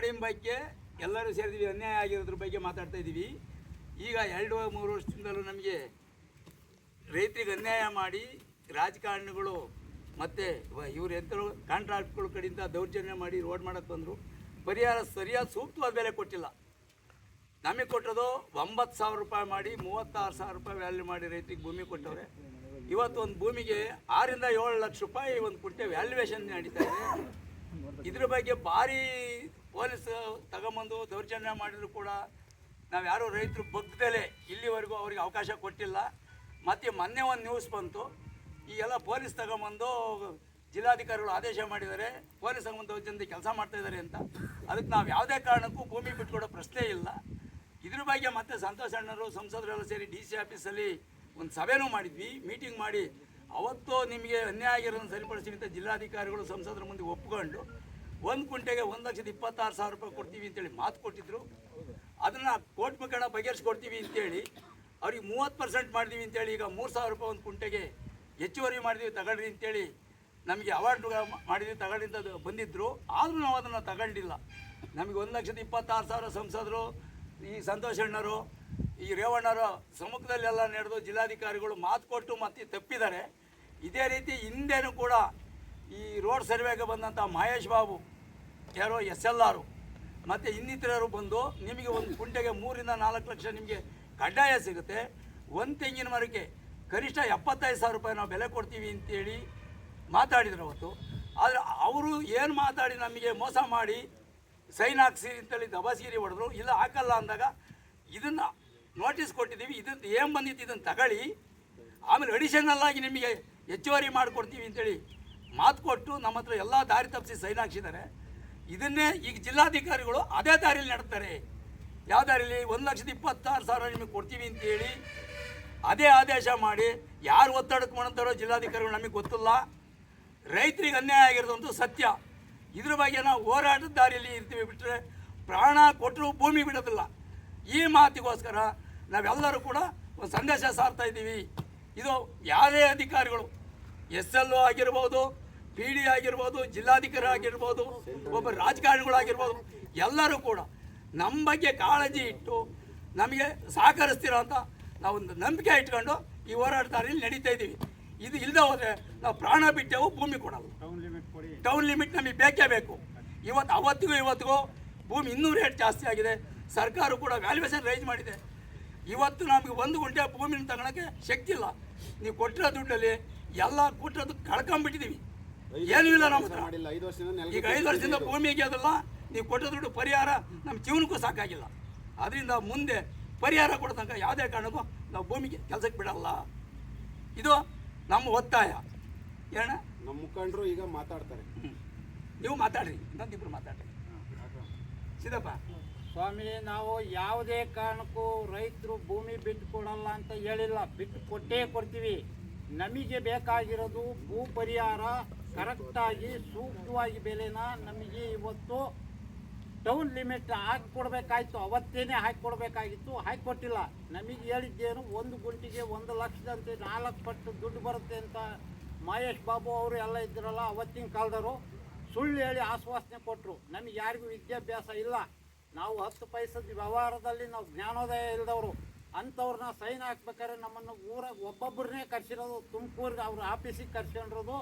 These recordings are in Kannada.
ರೋಡಿನ ಬಗ್ಗೆ ಎಲ್ಲರೂ ಸೇರಿದ್ವಿ, ಅನ್ಯಾಯ ಆಗಿರೋದ್ರ ಬಗ್ಗೆ ಮಾತಾಡ್ತಾ ಇದ್ದೀವಿ. ಈಗ ಎರಡು, ಮೂರು ವರ್ಷದಿಂದಲೂ ನಮಗೆ ರೈತರಿಗೆ ಅನ್ಯಾಯ ಮಾಡಿ ರಾಜಕಾರಣಿಗಳು ಮತ್ತು ಇವ್ರು ಎಂತರು ಕಾಂಟ್ರಾಕ್ಟ್ಗಳ ಕಡೆಯಿಂದ ದೌರ್ಜನ್ಯ ಮಾಡಿ ರೋಡ್ ಮಾಡೋಕ್ಕೆ ಬಂದರು. ಪರಿಹಾರ ಸರಿಯಾದ ಸೂಕ್ತವಾದ ಬೆಲೆ ಕೊಟ್ಟಿಲ್ಲ. ನಮಗೆ ಕೊಟ್ಟದು ಒಂಬತ್ತು ಸಾವಿರ ರೂಪಾಯಿ ಮಾಡಿ, ಮೂವತ್ತಾರು ಸಾವಿರ ರೂಪಾಯಿ ವ್ಯಾಲ್ಯೂ ಮಾಡಿ ರೈತರಿಗೆ ಭೂಮಿ ಕೊಟ್ಟವ್ರೆ. ಇವತ್ತು ಒಂದು ಭೂಮಿಗೆ ಆರಿಂದ ಏಳು ಲಕ್ಷ ರೂಪಾಯಿ ಒಂದು ಕುಂಟೆ ವ್ಯಾಲ್ಯೂಯೇಷನ್ ನಡೀತಾ ಇದೆ. ಇದ್ರ ಬಗ್ಗೆ ಭಾರಿ ಪೊಲೀಸ್ ತಗೊಂಬಂದು ದೌರ್ಜನ್ಯ ಮಾಡಿದ್ರು ಕೂಡ ನಾವು ಯಾರು ರೈತರು ಬಗ್ಗದಲ್ಲೇ ಇಲ್ಲಿವರೆಗೂ ಅವ್ರಿಗೆ ಅವಕಾಶ ಕೊಟ್ಟಿಲ್ಲ. ಮತ್ತೆ ಮೊನ್ನೆ ಒಂದು ನ್ಯೂಸ್ ಬಂತು. ಈ ಎಲ್ಲ ಪೊಲೀಸ್ ತಗೊಂಬಂದು ಜಿಲ್ಲಾಧಿಕಾರಿಗಳು ಆದೇಶ ಮಾಡಿದ್ದಾರೆ. ಪೊಲೀಸ್ ಸಂಬಂಧ ದೌರ್ಜನ್ಯದ ಕೆಲಸ ಮಾಡ್ತಾ ಇದ್ದಾರೆ ಅಂತ. ಅದಕ್ಕೆ ನಾವು ಯಾವುದೇ ಕಾರಣಕ್ಕೂ ಭೂಮಿ ಬಿಟ್ಕೊಡೋ ಪ್ರಶ್ನೆ ಇಲ್ಲ. ಇದ್ರ ಬಗ್ಗೆ ಮತ್ತೆ ಸಂತೋಷ್ ಅಣ್ಣರು, ಸಂಸದರೆಲ್ಲ ಸೇರಿ ಡಿ ಸಿ ಆಫೀಸಲ್ಲಿ ಒಂದು ಸಭೆನೂ ಮಾಡಿದ್ವಿ ಮೀಟಿಂಗ್ ಮಾಡಿ. ಅವತ್ತು ನಿಮಗೆ ಅನ್ಯಾಯ ಆಗಿರೋದನ್ನು ಸರಿಪಡಿಸಿ ಅಂತ ಜಿಲ್ಲಾಧಿಕಾರಿಗಳು, ಸಂಸದರ ಮುಂದೆ ಒಪ್ಕೊಂಡು ಒಂದು ಕುಂಟೆಗೆ ಒಂದು ಲಕ್ಷದ ಇಪ್ಪತ್ತಾರು ಸಾವಿರ ರೂಪಾಯಿ ಕೊಡ್ತೀವಿ ಅಂತೇಳಿ ಮಾತು ಕೊಟ್ಟಿದ್ರು. ಅದನ್ನು ಕೋರ್ಟ್ ಮುಖೇನ ಬಗೆಹರಿಸ್ಕೊಡ್ತೀವಿ ಅಂತೇಳಿ, ಅವ್ರಿಗೆ ಮೂವತ್ತು ಪರ್ಸೆಂಟ್ ಮಾಡಿದೀವಿ ಅಂತೇಳಿ, ಈಗ ಮೂರು ಸಾವಿರ ರೂಪಾಯಿ ಒಂದು ಕುಂಟೆಗೆ ಹೆಚ್ಚುವರಿ ಮಾಡಿದ್ವಿ ತಗೊಳ್ರಿ ಅಂತೇಳಿ ನಮಗೆ ಅವಾರ್ಡ್ ಮಾಡಿದ್ವಿ ತಗೊಳ್ಳಿ ಅಂತ ಬಂದಿದ್ದರು ಆದರೂ ನಾವು ಅದನ್ನು ತಗೊಂಡಿಲ್ಲ. ನಮಗೆ ಒಂದು ಲಕ್ಷದ ಇಪ್ಪತ್ತಾರು ಸಾವಿರ ಸಂಸದರು, ಈ ಸಂತೋಷ್ ಅಣ್ಣರು, ಈ ರೇವಣ್ಣರು ಸಮ್ಮುಖದಲ್ಲೆಲ್ಲ ನಡೆದು ಜಿಲ್ಲಾಧಿಕಾರಿಗಳು ಮಾತು ಕೊಟ್ಟು ಮತ್ತೆ ತಪ್ಪಿದ್ದಾರೆ. ಇದೇ ರೀತಿ ಹಿಂದೆನೂ ಕೂಡ ಈ ರೋಡ್ ಸರ್ವೆಗೆ ಬಂದಂಥ ಮಹೇಶ್ ಬಾಬು ಯಾರೋ ಎಸ್ ಎಲ್ ಆರು. ಮತ್ತು ಇನ್ನಿತರರು ಬಂದು ನಿಮಗೆ ಒಂದು ಕುಂಟೆಗೆ ಮೂರಿಂದ ನಾಲ್ಕು ಲಕ್ಷ ನಿಮಗೆ ಕಡ್ಡಾಯ ಸಿಗುತ್ತೆ. ಒಂದು ತೆಂಗಿನ ಮರಕ್ಕೆ ಕನಿಷ್ಠ ಎಪ್ಪತ್ತೈದು ಸಾವಿರ ರೂಪಾಯಿ ನಾವು ಬೆಲೆ ಕೊಡ್ತೀವಿ ಅಂತೇಳಿ ಮಾತಾಡಿದ್ರು ಅವತ್ತು. ಆದರೆ ಅವರು ಏನು ಮಾತಾಡಿ ನಮಗೆ ಮೋಸ ಮಾಡಿ ಸೈನ್ ಹಾಕ್ಸಿ ಅಂತೇಳಿ ದಬಾಸಿರಿ ಹೊಡೆದ್ರು. ಇಲ್ಲ, ಹಾಕಲ್ಲ ಅಂದಾಗ ಇದನ್ನು ನೋಟಿಸ್ ಕೊಟ್ಟಿದ್ದೀವಿ. ಇದನ್ನು ಏನು ಬಂದಿತ್ತು ಇದನ್ನು ತಗೊಳ್ಳಿ. ಆಮೇಲೆ ಅಡಿಷನಲ್ ಆಗಿ ನಿಮಗೆ ಹೆಚ್ಚುವರಿ ಮಾಡಿಕೊಡ್ತೀವಿ ಅಂತೇಳಿ ಮಾತು ಕೊಟ್ಟು ನಮ್ಮ ಹತ್ರ ಎಲ್ಲ ದಾರಿ ತಪ್ಪಿಸಿ ಸೈನ್ ಹಾಕ್ಸಿದ್ದಾರೆ. ಇದನ್ನೇ ಈಗ ಜಿಲ್ಲಾಧಿಕಾರಿಗಳು ಅದೇ ದಾರಿಯಲ್ಲಿ ನಡೆಸ್ತಾರೆ. ಯಾವ ದಾರಿಯಲ್ಲಿ ಒಂದು ಲಕ್ಷದ ಇಪ್ಪತ್ತಾರು ಸಾವಿರ ನಿಮಗೆ ಕೊಡ್ತೀವಿ ಅಂತೇಳಿ ಅದೇ ಆದೇಶ ಮಾಡಿ ಯಾರು ಒತ್ತಡಕ್ಕೆ ಮಾಡ್ತಾರೋ ಜಿಲ್ಲಾಧಿಕಾರಿಗಳು ನಮಗೆ ಗೊತ್ತಿಲ್ಲ. ರೈತರಿಗೆ ಅನ್ಯಾಯ ಆಗಿರೋದಂತೂ ಸತ್ಯ. ಇದ್ರ ಬಗ್ಗೆ ನಾವು ಹೋರಾಟದ ದಾರಿಯಲ್ಲಿ ಇರ್ತೀವಿ ಬಿಟ್ಟರೆ ಪ್ರಾಣ ಕೊಟ್ಟರು ಭೂಮಿ ಬಿಡೋದಿಲ್ಲ. ಈ ಮಾತಿಗೋಸ್ಕರ ನಾವೆಲ್ಲರೂ ಕೂಡ ಒಂದು ಸಂದೇಶ ಸಾರ್ತಾ ಇದ್ದೀವಿ. ಇದು ಯಾರೇ ಅಧಿಕಾರಿಗಳು, ಎಸ್ ಎಲ್ ಆಗಿರ್ಬೋದು ಪಿ ಡಿ ಆಗಿರ್ಬೋದು ಜಿಲ್ಲಾಧಿಕಾರಿ ಆಗಿರ್ಬೋದು ಒಬ್ಬ ರಾಜಕಾರಣಿಗಳಾಗಿರ್ಬೋದು ಎಲ್ಲರೂ ಕೂಡ ನಮ್ಮ ಬಗ್ಗೆ ಕಾಳಜಿ ಇಟ್ಟು ನಮಗೆ ಸಹಕರಿಸ್ತೀರ ಅಂತ ನಾವು ಒಂದು ನಂಬಿಕೆ ಇಟ್ಕೊಂಡು ಈ ಹೋರಾಟ ದಾರಿಯಲ್ಲಿ ನಡೀತಾ ಇದ್ದೀವಿ. ಇದು ಇಲ್ಲದೆ ಹೋದರೆ ನಾವು ಪ್ರಾಣ ಬಿಟ್ಟೆವು ಭೂಮಿ ಕೊಡಲ್ಲ. ಟೌನ್ ಲಿಮಿಟ್ ನಮಗೆ ಬೇಕೇ ಬೇಕು. ಇವತ್ತು ಅವತ್ತಿಗೂ ಇವತ್ತಿಗೂ ಭೂಮಿ ಇನ್ನೂ ರೇಟ್ ಜಾಸ್ತಿ ಆಗಿದೆ. ಸರ್ಕಾರ ಕೂಡ ವ್ಯಾಲ್ಯೂಯೇಷನ್ ರೈಸ್ ಮಾಡಿದೆ. ಇವತ್ತು ನಮಗೆ ಒಂದು ಗುಂಟೆ ಭೂಮಿನ ತಗೊಳಕ್ಕೆ ಶಕ್ತಿ ಇಲ್ಲ. ನೀವು ಕೊಟ್ಟಿರೋ ದುಡ್ಡಲ್ಲಿ ಎಲ್ಲ ಕೊಟ್ಟಿರೋದು ಕಳ್ಕೊಂಡ್ಬಿಟ್ಟಿದ್ದೀವಿ. ಏನೂ ಇಲ್ಲ ನಮ್ಮ ಹತ್ರ. ಈಗ ಐದು ವರ್ಷದಿಂದ ಭೂಮಿಗೆ ಅದಲ್ಲ ನೀವು ಕೊಟ್ಟ ದುಡ್ಡು ಪರಿಹಾರ ನಮ್ಮ ಜೀವನಕ್ಕೂ ಸಾಕಾಗಿಲ್ಲ. ಅದರಿಂದ ಮುಂದೆ ಪರಿಹಾರ ಕೊಡೋ ತನಕ ಯಾವುದೇ ಕಾರಣಕ್ಕೂ ನಾವು ಭೂಮಿಗೆ ಕೆಲಸಕ್ಕೆ ಬಿಡಲ್ಲ. ಇದು ನಮ್ಮ ಒತ್ತಾಯ. ಏನ? ನಮ್ಮ ಮುಖಂಡರು ಈಗ ಮಾತಾಡ್ತಾರೆ. ನೀವು ಮಾತಾಡ್ರಿ ಇನ್ನೊಂದಿಬ್ರು ಮಾತಾಡ್ರಿ. ಸಿದ್ದಪ್ಪ. ಸ್ವಾಮಿ ನಾವು ಯಾವುದೇ ಕಾರಣಕ್ಕೂ ರೈತರು ಭೂಮಿ ಬಿಟ್ಟು ಕೊಡಲ್ಲ ಅಂತ ಹೇಳಿಲ್ಲ. ಬಿಟ್ಟು ಕೊಟ್ಟೇ ಕೊಡ್ತೀವಿ. ನಮಗೆ ಬೇಕಾಗಿರೋದು ಭೂ ಪರಿಹಾರ ಕರೆಕ್ಟಾಗಿ ಸೂಕ್ತವಾಗಿ ಬೆಲೆನ ನಮಗೆ ಇವತ್ತು ಟೌನ್ ಲಿಮಿಟ್ ಹಾಕಿ ಕೊಡಬೇಕಾಯ್ತು ಅವತ್ತೇನೆ ಹಾಕಿ ಕೊಡಬೇಕಾಗಿತ್ತು ಹಾಕಿ ಕೊಟ್ಟಿಲ್ಲ ನಮಗೆ ಹೇಳಿದ್ದೇನು, ಒಂದು ಗುಂಟಿಗೆ ಒಂದು ಲಕ್ಷದಂತೆ ನಾಲ್ಕು ಪಟ್ಟು ದುಡ್ಡು ಬರುತ್ತೆ ಅಂತ ಮಹೇಶ್ ಬಾಬು ಅವರು ಎಲ್ಲ ಇದ್ರಲ್ಲ ಅವತ್ತಿನ ಕಾಲದವರು. ಸುಳ್ಳು ಹೇಳಿ ಆಶ್ವಾಸನೆ ಕೊಟ್ಟರು ನಮಗೆ ಯಾರಿಗೂ ವಿದ್ಯಾಭ್ಯಾಸ ಇಲ್ಲ. ನಾವು ಹತ್ತು ಪೈಸದ ವ್ಯವಹಾರದಲ್ಲಿ ನಾವು ಜ್ಞಾನೋದಯ ಇಲ್ಲದವರು ಅಂಥವ್ರನ್ನ ಸೈನ್ ಹಾಕ್ಬೇಕಾದ್ರೆ ನಮ್ಮನ್ನು ಊರಾಗ ಒಬ್ಬೊಬ್ಬರನ್ನೇ ಕರ್ಸಿರೋದು. ತುಮಕೂರಿಗೆ ಅವ್ರ ಆಫೀಸಿಗೆ ಕರ್ಸ್ಕೊಂಡಿರೋದು.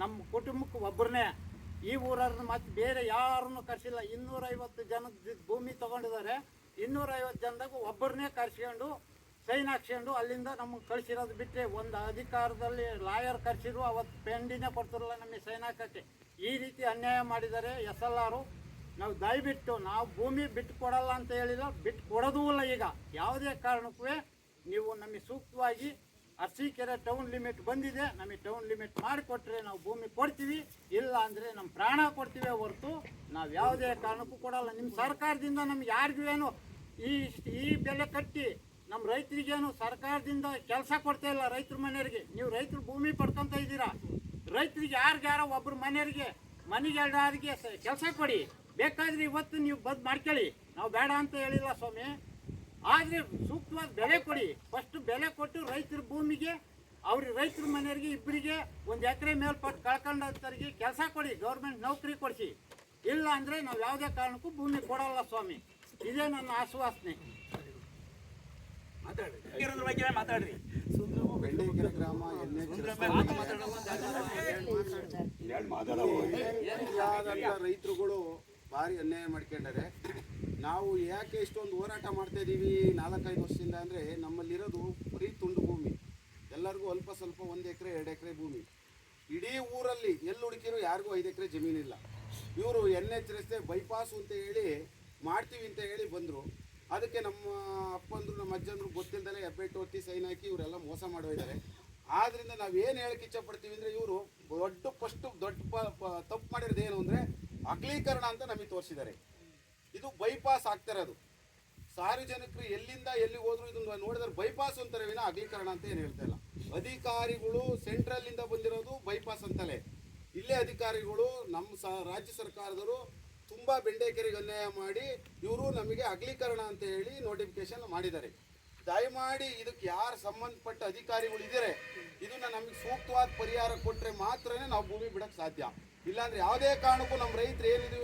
ನಮ್ಮ ಕುಟುಂಬಕ್ಕೆ ಒಬ್ಬರನ್ನೇ ಈ ಊರವ್ರನ್ನ ಮತ್ತೆ ಬೇರೆ ಯಾರನ್ನು ಕರೆಸಿಲ್ಲ. ಇನ್ನೂರೈವತ್ತು ಜನದ ಭೂಮಿ ತಗೊಂಡಿದ್ದಾರೆ. ಇನ್ನೂರೈವತ್ತು ಜನದಾಗ ಒಬ್ಬರನ್ನೇ ಕರೆಸ್ಕೊಂಡು ಸೈನ್ ಹಾಕ್ಸ್ಕೊಂಡು ಅಲ್ಲಿಂದ ನಮಗೆ ಕಳಿಸಿರೋದು ಬಿಟ್ಟರೆ ಒಂದು ಅಧಿಕಾರದಲ್ಲಿ ಲಾಯರ್ ಕರೆಸಿದ್ರು, ಅವತ್ತು ಪೆಂಡಿನೇ ಕೊಡ್ತಿರಲ್ಲ ನಮಗೆ ಸೈನ್ ಹಾಕಕ್ಕೆ. ಈ ರೀತಿ ಅನ್ಯಾಯ ಮಾಡಿದ್ದಾರೆ ಎಸ್ ಎಲ್ ಆರು. ನಾವು ದಯವಿಟ್ಟು, ನಾವು ಭೂಮಿ ಬಿಟ್ಟು ಕೊಡಲ್ಲ ಅಂತ ಹೇಳಿಲ್ಲ, ಬಿಟ್ಟು ಕೊಡೋದೂ ಇಲ್ಲ ಈಗ. ಯಾವುದೇ ಕಾರಣಕ್ಕೂ ನೀವು ನಮಗೆ ಸೂಕ್ತವಾಗಿ ಅರಸೀಕೆರೆ ಟೌನ್ ಲಿಮಿಟ್ ಬಂದಿದೆ. ನಮಗೆ ಟೌನ್ ಲಿಮಿಟ್ ಮಾಡಿಕೊಟ್ರೆ ನಾವು ಭೂಮಿ ಕೊಡ್ತೀವಿ. ಇಲ್ಲ ಅಂದರೆ ನಮ್ಮ ಪ್ರಾಣ ಕೊಡ್ತೀವಿ ಹೊರತು. ನಾವು ಯಾವುದೇ ಕಾರಣಕ್ಕೂ ಕೊಡಲ್ಲ. ನಿಮ್ಮ ಸರ್ಕಾರದಿಂದ ನಮ್ಗೆ ಯಾರಿಗೂ ಏನು ಈ ಈ ಬೆಲೆ ಕಟ್ಟಿ ನಮ್ಮ ರೈತರಿಗೇನು ಸರ್ಕಾರದಿಂದ ಕೆಲಸ ಕೊಡ್ತಾ ಇಲ್ಲ ರೈತರ ಮನೆಯವರಿಗೆ. ನೀವು ರೈತರು ಭೂಮಿ ಪಡ್ಕೊತ ಇದ್ದೀರಾ? ರೈತರಿಗೆ ಯಾರಿಗಾರ ಒಬ್ಬರು ಮನೆಯವರಿಗೆ, ಮನೆಗೆ ಎರಡಾರಿಗೆ ಕೆಲಸ ಕೊಡಿ. ಬೇಕಾದ್ರೆ ಇವತ್ತು ನೀವು ಬದ್ ಮಾಡ್ಕೊಳ್ಳಿ. ನಾವು ಬೇಡ ಅಂತ ಹೇಳಿಲ್ಲ ಸ್ವಾಮಿ. ಆದರೆ ಸೂಕ್ತವಾದ ಬೆಲೆ ಕೊಡಿ. ಫಸ್ಟ್ ಬೆಲೆ ಕೊಟ್ಟು ರೈತರ ಭೂಮಿಗೆ ಅವ್ರ ರೈತರ ಮನೆಯವರಿಗೆ ಇಬ್ಬರಿಗೆ ಒಂದು ಎಕರೆ ಮೇಲ್ಪಟ್ಟು ಕಳ್ಕೊಂಡಂಥವ್ರಿಗೆ ಕೆಲಸ ಕೊಡಿ. ಗೌರ್ಮೆಂಟ್ ನೌಕರಿ ಕೊಡಿಸಿ. ಇಲ್ಲ ಅಂದರೆ ನಾವು ಯಾವುದೇ ಕಾರಣಕ್ಕೂ ಭೂಮಿ ಕೊಡಲ್ಲ ಸ್ವಾಮಿ. ಇದೇ ನನ್ನ ಆಶ್ವಾಸನೆ. ಮಾತಾಡ್ರಿ. ಇರೋದ್ರ ಬಗ್ಗೆ ಮಾತಾಡ್ರಿ? ಬೆಂಡೆಕೆರೆ ಗ್ರಾಮ ಎನ್ ಎಚ್ ಆದಂಥ ರೈತರುಗಳು ಭಾರಿ ಅನ್ಯಾಯ ಮಾಡ್ಕೊಂಡಾರೆ ನಾವು ಯಾಕೆ ಇಷ್ಟೊಂದು ಹೋರಾಟ ಮಾಡ್ತಾ ಇದ್ದೀವಿ ನಾಲ್ಕೈದು ವರ್ಷದಿಂದ ಅಂದರೆ ನಮ್ಮಲ್ಲಿರೋದು ಬರೀ ತುಂಡು ಭೂಮಿ. ಎಲ್ಲರಿಗೂ ಅಲ್ಪ ಸ್ವಲ್ಪ ಒಂದು ಎಕರೆ, ಎರಡು ಎಕರೆ ಭೂಮಿ. ಇಡೀ ಊರಲ್ಲಿ ಎಲ್ಲಿ ಹುಡುಕಿರೋ ಯಾರಿಗೂ ಐದು ಎಕರೆ ಜಮೀನಿಲ್ಲ ಇವರು ಎನ್ ಎಚ್ ರಸ್ತೆ ಬೈಪಾಸು ಅಂತ ಹೇಳಿ ಮಾಡ್ತೀವಿ ಅಂತ ಹೇಳಿ ಬಂದರು. ಅದಕ್ಕೆ ನಮ್ಮ ಅಪ್ಪಂದರು, ನಮ್ಮ ಅಜ್ಜಂದ್ರು ಗೊತ್ತಿಲ್ಲದಲೇ ಹೆಬ್ಬೆಟ್ಟು ಒತ್ತಿ ಸೈನ್ ಹಾಕಿ ಇವರೆಲ್ಲ ಮೋಸ ಮಾಡೋಯಿದ್ದಾರೆ ಆದ್ದರಿಂದ ನಾವು ಏನು ಹೇಳಕ್ಕೆ ಇಚ್ಛಪಡ್ತೀವಿ ಅಂದರೆ ಇವರು ದೊಡ್ಡ ಫಸ್ಟು ದೊಡ್ಡ ತಪ್ಪು ಮಾಡಿರೋದು ಏನು ಅಂದರೆ ಅಗಲೀಕರಣ ಅಂತ ನಮಗೆ ತೋರಿಸಿದ್ದಾರೆ. ಇದು ಬೈಪಾಸ್ ಆಗ್ತಿರೋದು ಸಾರ್ವಜನಿಕರು ಎಲ್ಲಿಂದ ಎಲ್ಲಿ ಹೋದ್ರು ಇದನ್ನ ನೋಡಿದ್ರೆ ಬೈಪಾಸ್ ಅಂತಾರೆ ವಿನ ಅಗಲೀಕರಣ ಅಂತ ಏನು ಹೇಳ್ತಾ ಇಲ್ಲ. ಅಧಿಕಾರಿಗಳು ಸೆಂಟ್ರಲ್ ಇಂದ ಬಂದಿರೋದು ಬೈಪಾಸ್ ಅಂತಲೇ. ಇಲ್ಲೇ ಅಧಿಕಾರಿಗಳು ನಮ್ಮ ಸ ರಾಜ್ಯ ಸರ್ಕಾರದವರು ತುಂಬಾ ಬೆಂಡೆಕೆರೆಗೆ ಅನ್ಯಾಯ ಮಾಡಿ ಇವರು ನಮಗೆ ಅಗಲೀಕರಣ ಅಂತ ಹೇಳಿ ನೋಟಿಫಿಕೇಶನ್ ಮಾಡಿದ್ದಾರೆ. ದಯಮಾಡಿ ಇದಕ್ಕೆ ಯಾರು ಸಂಬಂಧಪಟ್ಟ ಅಧಿಕಾರಿಗಳು ಇದ್ದಾರೆ, ಇದನ್ನ ನಮಗೆ ಸೂಕ್ತವಾದ ಪರಿಹಾರ ಕೊಟ್ಟರೆ ಮಾತ್ರನೇ ನಾವು ಭೂಮಿ ಬಿಡಕ್ ಸಾಧ್ಯ. ಇಲ್ಲಾಂದ್ರೆ ಯಾವುದೇ ಕಾರಣಕ್ಕೂ ನಮ್ಮ ರೈತರು ಏನಿದೆ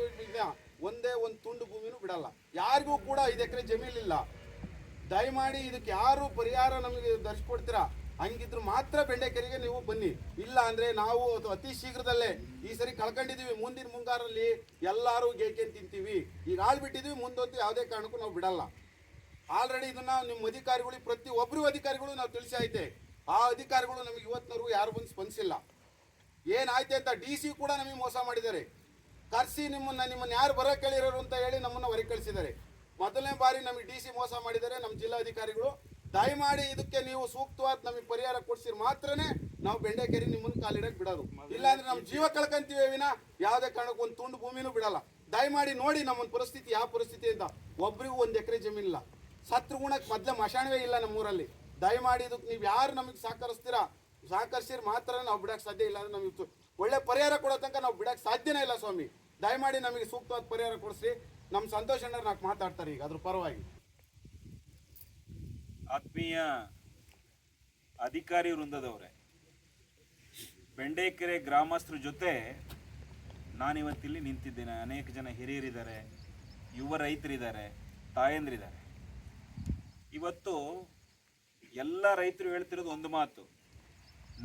ಒಂದೇ ಒಂದು ತುಂಡು ಭೂಮಿನೂ ಬಿಡಲ್ಲ. ಯಾರಿಗೂ ಕೂಡ ಐದು ಎಕರೆ ಜಮೀನಿಲ್ಲ ದಯಮಾಡಿ ಇದಕ್ಕೆ ಯಾರು ಪರಿಹಾರ ನಮಗೆ ದರ್ಶಿಕೊಡ್ತೀರಾ ಹಂಗಿದ್ರು ಮಾತ್ರ ಬೆಂಡೆಕೆರೆಗೆ ನೀವು ಬನ್ನಿ. ಇಲ್ಲ ಅಂದ್ರೆ ನಾವು ಅತಿ ಶೀಘ್ರದಲ್ಲೇ ಈ ಸರಿ ಕಳ್ಕೊಂಡಿದೀವಿ. ಮುಂದಿನ ಮುಂಗಾರಲ್ಲಿ ಎಲ್ಲರೂ ಗೇಕೆ ತಿಂತೀವಿ. ಈಗ ಆಳ್ಬಿಟ್ಟಿದೀವಿ ಮುಂದಂತೂ ಯಾವುದೇ ಕಾರಣಕ್ಕೂ ನಾವು ಬಿಡಲ್ಲ. ಆಲ್ರೆಡಿ ಇದನ್ನ ನಿಮ್ಮ ಅಧಿಕಾರಿಗಳಿಗೆ ಪ್ರತಿ ಒಬ್ಬರು ಅಧಿಕಾರಿಗಳು ನಾವು ತಿಳಿಸಿ ಐತೆ ಆ ಅಧಿಕಾರಿಗಳು ನಮಗೆ ಇವತ್ತಿನವರೆಗೂ ಯಾರು ಬಂದು ಸ್ಪಂದಿಸಿಲ್ಲ. ಏನಾಯ್ತು ಅಂತ ಡಿ ಸಿ ಕೂಡ ನಮಗೆ ಮೋಸ ಮಾಡಿದ್ದಾರೆ. ಕರ್ಸಿ ನಿಮ್ಮನ್ನ ನಿಮ್ಮನ್ನ ಯಾರು ಬರ ಕೇಳಿರೋರು ಅಂತ ಹೇಳಿ ನಮ್ಮನ್ನ ಹೊರಗೆ ಕಳಿಸಿದ್ದಾರೆ. ಮೊದಲನೇ ಬಾರಿ ನಮಗೆ ಡಿ ಸಿ ಮೋಸ ಮಾಡಿದ್ದಾರೆ, ನಮ್ಮ ಜಿಲ್ಲಾಧಿಕಾರಿಗಳು. ದಯಮಾಡಿ ಇದಕ್ಕೆ ನೀವು ಸೂಕ್ತವಾದ ನಮಗೆ ಪರಿಹಾರ ಕೊಡಿಸಿರಿ ಮಾತ್ರನೇ ನಾವು ಬೆಂಡೆಕೇರಿ ನಿಮ್ಮನ್ನ ಕಾಲಿಡಕ್ಕೆ ಬಿಡೋದು. ಇಲ್ಲಾಂದ್ರೆ ನಮ್ಮ ಜೀವ ಕಳ್ಕೊಂತೀವಿ ವಿನ, ಯಾವುದೇ ಕಾರಣಕ್ಕೂ ಒಂದು ತುಂಡು ಭೂಮಿನೂ ಬಿಡಲ್ಲ. ದಯಮಾಡಿ ನೋಡಿ ನಮ್ಮ ಪರಿಸ್ಥಿತಿ, ಯಾವ ಪರಿಸ್ಥಿತಿ ಅಂತ. ಒಬ್ರಿಗೂ ಒಂದು ಎಕರೆ ಜಮೀನಿಲ್ಲ ಸತ್ರ ಗುಣಕ್ಕೆ ಮೊದಲೇ ಮಶಾಣವೇ ಇಲ್ಲ ನಮ್ಮೂರಲ್ಲಿ. ದಯಮಾಡಿ ಇದಕ್ಕೆ ನೀವು ಯಾರು ನಮಗೆ ಸಹಕರಿಸ್ತೀರಾ? ಸಹಕರಿಸಿರಿ ಮಾತ್ರ ನಾವು ಬಿಡಕ್ಕೆ ಸಾಧ್ಯ ಇಲ್ಲ ಅಂದ್ರೆ ನಮಗೆ ಒಳ್ಳೆ ಪರಿಹಾರ ಕೊಡೋ ತನಕ ನಾವು ಬಿಡಕ್ಕೆ ಸಾಧ್ಯನೇ ಇಲ್ಲ ಸ್ವಾಮಿ. ದಯಮಾಡಿ ನಮಗೆ ಸೂಕ್ತವಾದ ಪರಿಹಾರ ಕೊಡಿಸಿ ನಮ್ಮ ಸಂತೋಷ್ ನಾಲ್ಕು ಮಾತಾಡ್ತಾರೆ ಈಗ, ಅದ್ರ ಪರವಾಗಿ. ಆತ್ಮೀಯ ಅಧಿಕಾರಿ ವೃಂದದವರೇ, ಬೆಂಡೇಕೆರೆ ಗ್ರಾಮಸ್ಥರ ಜೊತೆ ನಾನಿವತ್ತಿಲ್ಲಿ ನಿಂತಿದ್ದೇನೆ. ಅನೇಕ ಜನ ಹಿರಿಯರಿದ್ದಾರೆ, ಯುವ ರೈತರಿದ್ದಾರೆ, ತಾಯಂದ್ರಿದ್ದಾರೆ. ಇವತ್ತು ಎಲ್ಲ ರೈತರು ಹೇಳ್ತಿರೋದು ಒಂದು ಮಾತು.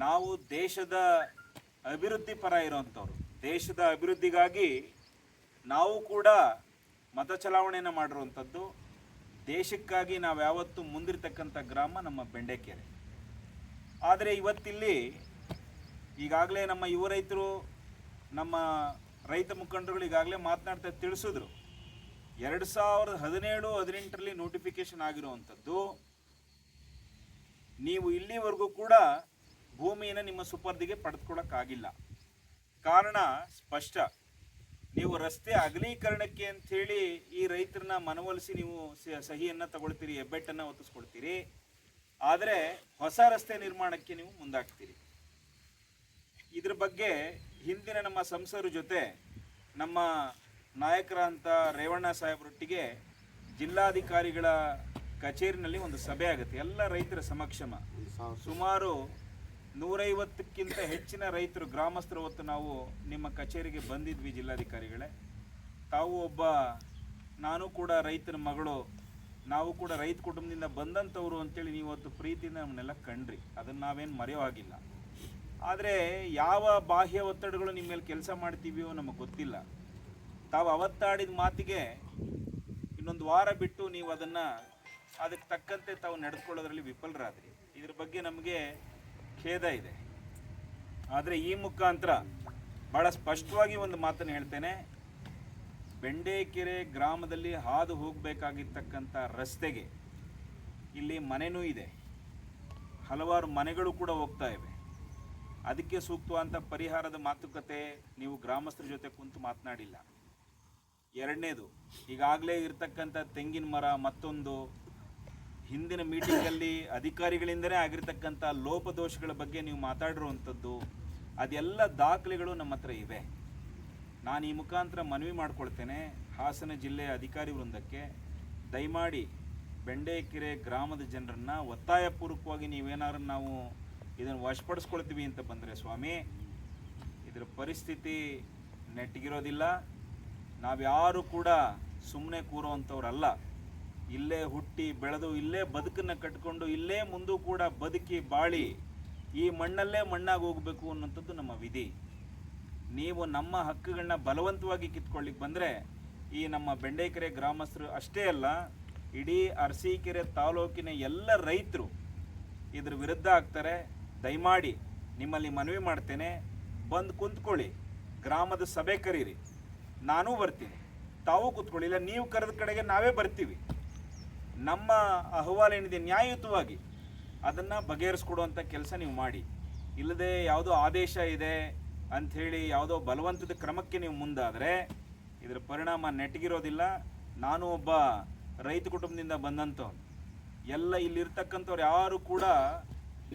ನಾವು ದೇಶದ ಅಭಿವೃದ್ಧಿ ಪರ ಇರುವಂಥವ್ರು ದೇಶದ ಅಭಿವೃದ್ಧಿಗಾಗಿ ನಾವು ಕೂಡ ಮತ ಚಲಾವಣೆಯನ್ನು ಮಾಡಿರುವಂಥದ್ದು. ದೇಶಕ್ಕಾಗಿ ನಾವು ಯಾವತ್ತೂ ಮುಂದಿರ್ತಕ್ಕಂಥ ಗ್ರಾಮ ನಮ್ಮ ಬೆಂಡೆಕೆರೆ. ಆದರೆ ಇವತ್ತಿಲ್ಲಿ ಈಗಾಗಲೇ ನಮ್ಮ ಯುವ ರೈತರು, ನಮ್ಮ ರೈತ ಮುಖಂಡರುಗಳು ಈಗಾಗಲೇ ಮಾತನಾಡ್ತಾ ತಿಳಿಸಿದ್ರು. ಎರಡು ಸಾವಿರದ ಹದಿನೇಳು, ಹದಿನೆಂಟರಲ್ಲಿ ನೋಟಿಫಿಕೇಶನ್ ಆಗಿರುವಂಥದ್ದು. ನೀವು ಇಲ್ಲಿವರೆಗೂ ಕೂಡ ಭೂಮಿಯನ್ನು ನಿಮ್ಮ ಸುಪರ್ದಿಗೆ ಪಡೆದುಕೊಳ್ಳೋಕ್ಕಾಗಿಲ್ಲ. ಕಾರಣ ಸ್ಪಷ್ಟ. ನೀವು ರಸ್ತೆ ಅಗಲೀಕರಣಕ್ಕೆ ಅಂಥೇಳಿ ಈ ರೈತರನ್ನ ಮನವೊಲಿಸಿ ನೀವು ಸಹಿಯನ್ನು ತಗೊಳ್ತೀರಿ ಹೆಬ್ಬೆಟ್ಟನ್ನು ಒತ್ತಿಸ್ಕೊಳ್ತೀರಿ. ಆದರೆ ಹೊಸ ರಸ್ತೆ ನಿರ್ಮಾಣಕ್ಕೆ ನೀವು ಮುಂದಾಗ್ತೀರಿ. ಇದ್ರ ಬಗ್ಗೆ ಹಿಂದಿನ ನಮ್ಮ ಸಂಸದರ ಜೊತೆ ನಮ್ಮ ನಾಯಕರಂತ ರೇವಣ್ಣ ಸಾಹೇಬರೊಟ್ಟಿಗೆ ಜಿಲ್ಲಾಧಿಕಾರಿಗಳ ಕಚೇರಿನಲ್ಲಿ ಒಂದು ಸಭೆ ಆಗುತ್ತೆ. ಎಲ್ಲ ರೈತರ ಸಮಕ್ಷಮ. ಸುಮಾರು ನೂರೈವತ್ತಕ್ಕಿಂತ ಹೆಚ್ಚಿನ ರೈತರು, ಗ್ರಾಮಸ್ಥರು ಹೊತ್ತು ನಾವು ನಿಮ್ಮ ಕಚೇರಿಗೆ ಬಂದಿದ್ವಿ ಜಿಲ್ಲಾಧಿಕಾರಿಗಳೇ. ತಾವು ಒಬ್ಬ, ನಾನು ಕೂಡ ರೈತನ ಮಗಳು, ನಾವು ಕೂಡ ರೈತ ಕುಟುಂಬದಿಂದ ಬಂದಂಥವ್ರು ಅಂತೇಳಿ ನೀವು ಅವತ್ತು ಪ್ರೀತಿಯಿಂದ ನಮ್ಮನ್ನೆಲ್ಲ ಕಂಡ್ರಿ. ಅದನ್ನು ನಾವೇನು ಮರೆಯೋ ಹಾಗಿಲ್ಲ. ಆದರೆ ಯಾವ ಬಾಹ್ಯ ಒತ್ತಡಗಳು ನಿಮ್ಮ ಮೇಲೆ ಕೆಲಸ ಮಾಡ್ತೀವಿಯೋ ನಮಗೆ ಗೊತ್ತಿಲ್ಲ. ತಾವು ಅವತ್ತಾಡಿದ ಮಾತಿಗೆ ಇನ್ನೊಂದು ವಾರ ಬಿಟ್ಟು ನೀವು ಅದನ್ನು, ಅದಕ್ಕೆ ತಕ್ಕಂತೆ ತಾವು ನಡೆದುಕೊಳ್ಳೋದ್ರಲ್ಲಿ ವಿಫಲರಾದ್ರಿ. ಇದ್ರ ಬಗ್ಗೆ ನಮಗೆ ಖೇದ ಇದೆ. ಆದರೆ ಈ ಮುಖಾಂತರ ಭಾಳ ಸ್ಪಷ್ಟವಾಗಿ ಒಂದು ಮಾತನ್ನು ಹೇಳ್ತೇನೆ. ಬೆಂಡೇಕೆರೆ ಗ್ರಾಮದಲ್ಲಿ ಹಾದು ಹೋಗಬೇಕಾಗಿರ್ತಕ್ಕಂಥ ರಸ್ತೆಗೆ ಇಲ್ಲಿ ಮನೆನೂ ಇದೆ. ಹಲವಾರು ಮನೆಗಳು ಕೂಡ ಹೋಗ್ತಾ ಇವೆ. ಅದಕ್ಕೆ ಸೂಕ್ತವಾದಂಥ ಪರಿಹಾರದ ಮಾತುಕತೆ ನೀವು ಗ್ರಾಮಸ್ಥರ ಜೊತೆ ಕುಂತು ಮಾತನಾಡಿಲ್ಲ. ಎರಡನೇದು, ಈಗಾಗಲೇ ಇರತಕ್ಕಂಥ ತೆಂಗಿನ ಮರ ಮತ್ತೊಂದು ಹಿಂದಿನ ಮೀಟಿಂಗಲ್ಲಿ ಅಧಿಕಾರಿಗಳಿಂದಲೇ ಆಗಿರ್ತಕ್ಕಂಥ ಲೋಪದೋಷಗಳ ಬಗ್ಗೆ ನೀವು ಮಾತಾಡಿರುವಂಥದ್ದು, ಅದೆಲ್ಲ ದಾಖಲೆಗಳು ನಮ್ಮ ಹತ್ರ ಇವೆ. ನಾನು ಈ ಮುಖಾಂತರ ಮನವಿ ಮಾಡ್ಕೊಳ್ತೇನೆ ಹಾಸನ ಜಿಲ್ಲೆಯ ಅಧಿಕಾರಿ ವೃಂದಕ್ಕೆ. ದಯಮಾಡಿ ಬೆಂಡೆಕೆರೆ ಗ್ರಾಮದ ಜನರನ್ನು ಒತ್ತಾಯಪೂರ್ವಕವಾಗಿ ನೀವೇನಾದ್ರೂ ನಾವು ಇದನ್ನು ವಶಪಡಿಸ್ಕೊಳ್ತೀವಿ ಅಂತ ಬಂದರೆ ಸ್ವಾಮಿ, ಇದರ ಪರಿಸ್ಥಿತಿ ನೆಟ್ಟಿಗಿರೋದಿಲ್ಲ. ನಾವ್ಯಾರು ಕೂಡ ಸುಮ್ಮನೆ ಕೂರೋವಂಥವ್ರಲ್ಲ ಇಲ್ಲೇ ಹುಟ್ಟಿ ಬೆಳೆದು ಇಲ್ಲೇ ಬದುಕನ್ನು ಕಟ್ಕೊಂಡು ಇಲ್ಲೇ ಮುಂದೂ ಕೂಡ ಬದುಕಿ ಬಾಳಿ ಈ ಮಣ್ಣಲ್ಲೇ ಮಣ್ಣಾಗಿ ಹೋಗಬೇಕು ಅನ್ನೋಂಥದ್ದು ನಮ್ಮ ವಿಧಿ. ನೀವು ನಮ್ಮ ಹಕ್ಕುಗಳನ್ನ ಬಲವಂತವಾಗಿ ಕಿತ್ಕೊಳ್ಳಿಕ್ಕೆ ಬಂದರೆ ಈ ನಮ್ಮ ಬೆಂಡೇಕೆರೆ ಗ್ರಾಮಸ್ಥರು ಅಷ್ಟೇ ಅಲ್ಲ, ಇಡೀ ಅರಸೀಕೆರೆ ತಾಲೂಕಿನ ಎಲ್ಲ ರೈತರು ಇದ್ರ ವಿರುದ್ಧ ಆಗ್ತಾರೆ. ದಯಮಾಡಿ ನಿಮ್ಮಲ್ಲಿ ಮನವಿ ಮಾಡ್ತೇನೆ. ಬಂದು ಕುಂತ್ಕೊಳ್ಳಿ. ಗ್ರಾಮದ ಸಭೆ ಕರೀರಿ. ನಾನೂ ಬರ್ತೀನಿ. ತಾವು ಕೂತ್ಕೊಳ್ಳಿ. ಇಲ್ಲ, ನೀವು ಕರೆದ ಕಡೆಗೆ ನಾವೇ ಬರ್ತೀವಿ. ನಮ್ಮ ಅಹವಾಲೇನಿದೆ ನ್ಯಾಯಯುತವಾಗಿ ಅದನ್ನು ಬಗೆಹರಿಸ್ಕೊಡುವಂಥ ಕೆಲಸ ನೀವು ಮಾಡಿ. ಇಲ್ಲದೆ ಯಾವುದೋ ಆದೇಶ ಇದೆ ಅಂಥೇಳಿ ಯಾವುದೋ ಬಲವಂತದ ಕ್ರಮಕ್ಕೆ ನೀವು ಮುಂದಾದರೆ ಇದರ ಪರಿಣಾಮ ನೆಟ್ಟಗಿರೋದಿಲ್ಲ. ನಾನು ಒಬ್ಬ ರೈತ ಕುಟುಂಬದಿಂದ ಬಂದಂಥವ್ನು. ಎಲ್ಲ ಇಲ್ಲಿರ್ತಕ್ಕಂಥವ್ರು ಯಾರು ಕೂಡ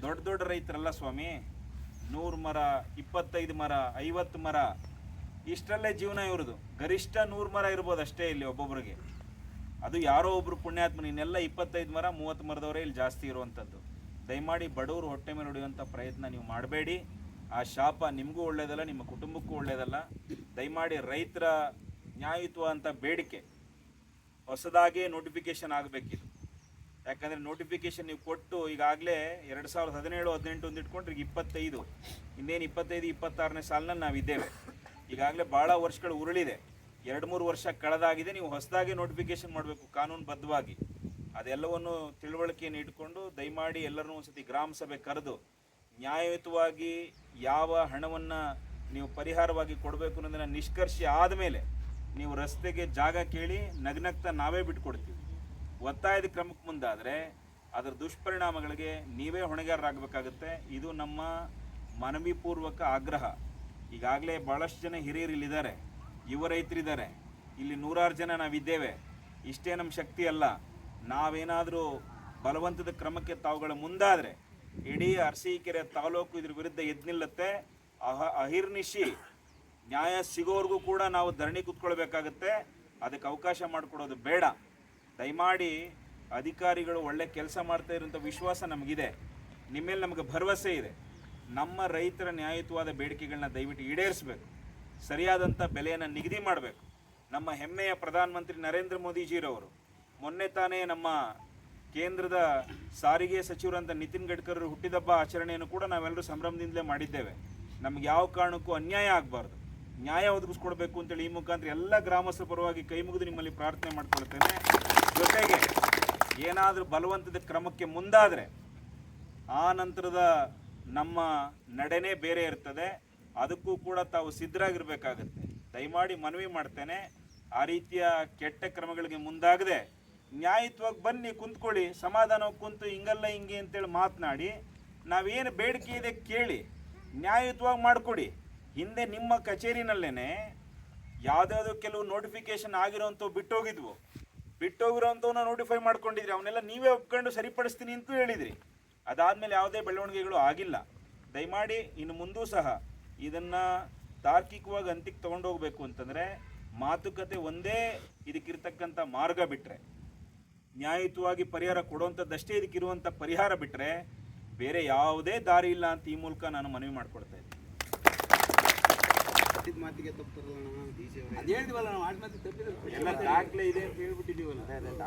ದೊಡ್ಡ ದೊಡ್ಡ ರೈತರಲ್ಲ ಸ್ವಾಮಿ. ನೂರು ಮರ, ಇಪ್ಪತ್ತೈದು ಮರ, ಐವತ್ತು ಮರ, ಇಷ್ಟರಲ್ಲೇ ಜೀವನ ಇವ್ರದ್ದು ಗರಿಷ್ಠ ನೂರು ಮರ ಇರ್ಬೋದು ಅಷ್ಟೇ ಇಲ್ಲಿ ಒಬ್ಬೊಬ್ಬರಿಗೆ ಅದು ಯಾರೋ ಒಬ್ರು ಪುಣ್ಯಾತ್ಮ ಇನ್ನೆಲ್ಲ ಇಪ್ಪತ್ತೈದು ಮರ, ಮೂವತ್ತು ಮರದವರೇ ಇಲ್ಲಿ ಜಾಸ್ತಿ ಇರುವಂಥದ್ದು. ದಯಮಾಡಿ ಬಡವರು ಹೊಟ್ಟೆ ಮೇಲೆ ಹೊಡೆಯುವಂಥ ಪ್ರಯತ್ನ ನೀವು ಮಾಡಬೇಡಿ. ಆ ಶಾಪ ನಿಮಗೂ ಒಳ್ಳೇದಲ್ಲ, ನಿಮ್ಮ ಕುಟುಂಬಕ್ಕೂ ಒಳ್ಳೇದಲ್ಲ. ದಯಮಾಡಿ ರೈತರ ನ್ಯಾಯುತ್ವ ಅಂತ ಬೇಡಿಕೆ, ಹೊಸದಾಗಿ ನೋಟಿಫಿಕೇಶನ್ ಆಗಬೇಕಿದು. ಯಾಕಂದರೆ ನೋಟಿಫಿಕೇಶನ್ ನೀವು ಕೊಟ್ಟು ಈಗಾಗಲೇ ಎರಡು ಸಾವಿರದ ಹದಿನೇಳು, ಹದಿನೆಂಟು ಒಂದು ಇಟ್ಕೊಂಡ್ರೆ ಈಗ ಇಪ್ಪತ್ತೈದು. ಇನ್ನೇನು ಇಪ್ಪತ್ತೈದು, ಇಪ್ಪತ್ತಾರನೇ ಸಾಲಿನಲ್ಲಿ ನಾವಿದ್ದೇವೆ. ಈಗಾಗಲೇ ಭಾಳ ವರ್ಷಗಳು ಉರುಳಿದೆ. ಎರಡು ಮೂರು ವರ್ಷ ಕಳೆದಾಗಿದೆ, ನೀವು ಹೊಸದಾಗಿ ನೋಟಿಫಿಕೇಶನ್ ಮಾಡಬೇಕು, ಕಾನೂನುಬದ್ಧವಾಗಿ. ಅದೆಲ್ಲವನ್ನು ತಿಳುವಳಿಕೆಯನ್ನು ಇಟ್ಕೊಂಡು ದಯಮಾಡಿ ಎಲ್ಲರನ್ನೂ ಒಂದ್ಸತಿ ಗ್ರಾಮ ಸಭೆ ಕರೆದು, ನ್ಯಾಯಯುತವಾಗಿ ಯಾವ ಹಣವನ್ನು ನೀವು ಪರಿಹಾರವಾಗಿ ಕೊಡಬೇಕು ಅನ್ನೋದನ್ನು ನಿಷ್ಕರ್ಷೆ ಆದಮೇಲೆ ನೀವು ರಸ್ತೆಗೆ ಜಾಗ ಕೇಳಿ ನಗ್ನಗ್ತ ನಾವೇ ಬಿಟ್ಕೊಡ್ತೀವಿ. ಒತ್ತಾಯದ ಕ್ರಮಕ್ಕೆ ಮುಂದಾದರೆ ಅದರ ದುಷ್ಪರಿಣಾಮಗಳಿಗೆ ನೀವೇ ಹೊಣೆಗಾರರಾಗಬೇಕಾಗುತ್ತೆ. ಇದು ನಮ್ಮ ಮನವಿ ಪೂರ್ವಕ ಆಗ್ರಹ. ಈಗಾಗಲೇ ಭಾಳಷ್ಟು ಜನ ಹಿರಿಯರು ಇಲ್ಲಿದ್ದಾರೆ. ಯುವ ರೈತರಿದ್ದಾರೆ. ಇಲ್ಲಿ ನೂರಾರು ಜನ ನಾವಿದ್ದೇವೆ. ಇಷ್ಟೇ ನಮ್ಮ ಶಕ್ತಿ ಅಲ್ಲ. ನಾವೇನಾದರೂ ಬಲವಂತದ ಕ್ರಮಕ್ಕೆ ತಾವುಗಳ ಮುಂದಾದರೆ ಇಡೀ ಅರಸೀಕೆರೆ ತಾಲೂಕು ಇದ್ರ ವಿರುದ್ಧ ಎದ್ದು ನಿಲ್ಲುತ್ತೆ. ಅಹ ಅಹಿರ್ನಿಶಿ ನ್ಯಾಯ ಸಿಗೋವರೆಗೂ ಕೂಡ ನಾವು ಧರಣಿ ಕೂತ್ಕೊಳ್ಬೇಕಾಗತ್ತೆ. ಅದಕ್ಕೆ ಅವಕಾಶ ಮಾಡಿಕೊಡೋದು ಬೇಡ. ದಯಮಾಡಿ ಅಧಿಕಾರಿಗಳು ಒಳ್ಳೆ ಕೆಲಸ ಮಾಡ್ತಾ ಇರೋಂಥ ವಿಶ್ವಾಸ ನಮಗಿದೆ. ನಿಮ್ಮ ಮೇಲೆ ನಮಗೆ ಭರವಸೆ ಇದೆ. ನಮ್ಮ ರೈತರ ನ್ಯಾಯಯುತವಾದ ಬೇಡಿಕೆಗಳನ್ನ ದಯವಿಟ್ಟು ಈಡೇರಿಸಬೇಕು. ಸರಿಯಾದಂಥ ಬೆಲೆಯನ್ನು ನಿಗದಿ ಮಾಡಬೇಕು. ನಮ್ಮ ಹೆಮ್ಮೆಯ ಪ್ರಧಾನಮಂತ್ರಿ ನರೇಂದ್ರ ಮೋದಿಜಿರವರು. ಮೊನ್ನೆ ತಾನೇ ನಮ್ಮ ಕೇಂದ್ರದ ಸಾರಿಗೆ ಸಚಿವರಂತ ನಿತಿನ್ ಗಡ್ಕರ್ ಹುಟ್ಟಿದಬ್ಬ ಆಚರಣೆಯನ್ನು ಕೂಡ ನಾವೆಲ್ಲರೂ ಸಂಭ್ರಮದಿಂದಲೇ ಮಾಡಿದ್ದೇವೆ. ನಮ್ಗೆ ಯಾವ ಕಾರಣಕ್ಕೂ ಅನ್ಯಾಯ ಆಗಬಾರ್ದು. ನ್ಯಾಯ ಒದಗಿಸ್ಕೊಡ್ಬೇಕು ಅಂತೇಳಿ ಈ ಮುಖಾಂತರ ಎಲ್ಲ ಗ್ರಾಮಸ್ಥರ ಪರವಾಗಿ ಕೈ ಮುಗಿದು ನಿಮ್ಮಲ್ಲಿ ಪ್ರಾರ್ಥನೆ ಮಾಡ್ಕೊಳ್ತೇನೆ. ಜೊತೆಗೆ ಏನಾದರೂ ಬಲವಂತದ ಕ್ರಮಕ್ಕೆ ಮುಂದಾದರೆ ಆ ನಂತರದ ನಮ್ಮ ನಡೆನೇ ಬೇರೆ ಇರ್ತದೆ. ಅದಕ್ಕೂ ಕೂಡ ತಾವು ಸಿದ್ಧರಾಗಿರ್ಬೇಕಾಗತ್ತೆ. ದಯಮಾಡಿ ಮನವಿ ಮಾಡ್ತೇನೆ. ಆ ರೀತಿಯ ಕೆಟ್ಟ ಕ್ರಮಗಳಿಗೆ ಮುಂದಾಗದೆ ನ್ಯಾಯಯುತವಾಗಿ ಬನ್ನಿ, ಕುಂತ್ಕೊಳ್ಳಿ, ಸಮಾಧಾನವಾಗಿ ಕುಂತು, ಹಿಂಗಲ್ಲ ಹಿಂಗೆ ಅಂತೇಳಿ ಮಾತನಾಡಿ, ನಾವೇನು ಬೇಡಿಕೆ ಇದೆ ಕೇಳಿ, ನ್ಯಾಯಯುತವಾಗಿ ಮಾಡಿಕೊಡಿ. ಹಿಂದೆ ನಿಮ್ಮ ಕಚೇರಿನಲ್ಲೇ ಯಾವುದ್ಯಾವುದೋ ಕೆಲವು ನೋಟಿಫಿಕೇಶನ್ ಆಗಿರೋಂಥವು ಬಿಟ್ಟೋಗಿದ್ವು. ಬಿಟ್ಟೋಗಿರೋಂಥವನ್ನ ನೋಟಿಫೈ ಮಾಡ್ಕೊಂಡಿದ್ರಿ. ಅವನ್ನೆಲ್ಲ ನೀವೇ ಒಪ್ಕೊಂಡು ಸರಿಪಡಿಸ್ತೀನಿ ಅಂತೂ ಹೇಳಿದ್ರಿ. ಅದಾದಮೇಲೆ ಯಾವುದೇ ಬೆಳವಣಿಗೆಗಳು ಆಗಿಲ್ಲ. ದಯಮಾಡಿ ಇನ್ನು ಮುಂದೂ ಸಹ ಇದನ್ನು ತಾರ್ಕಿಕವಾಗಿ ಅಂತಿಗೆ ತೊಗೊಂಡೋಗ್ಬೇಕು ಅಂತಂದರೆ ಮಾತುಕತೆ ಒಂದೇ ಇದಕ್ಕಿರ್ತಕ್ಕಂಥ ಮಾರ್ಗ ಬಿಟ್ಟರೆ ನ್ಯಾಯಯುತವಾಗಿ ಪರಿಹಾರ ಕೊಡುವಂಥದ್ದಷ್ಟೇ ಇದಕ್ಕಿರುವಂಥ ಪರಿಹಾರ ಬಿಟ್ಟರೆ ಬೇರೆ ಯಾವುದೇ ದಾರಿ ಇಲ್ಲ ಅಂತ ಈ ಮೂಲಕ ನಾನು ಮನವಿ ಮಾಡಿಕೊಡ್ತಾ ಇದ್ದೀನಿ. ಮಾತಿಗೆ ತಪ್ಪಾರಲ್ಲ ಎಲ್ಲ ದಾಖಲೆ ಇದೆ ಅಂತ ಹೇಳ್ಬಿಟ್ಟಿದ್ದೀವಲ್ಲ.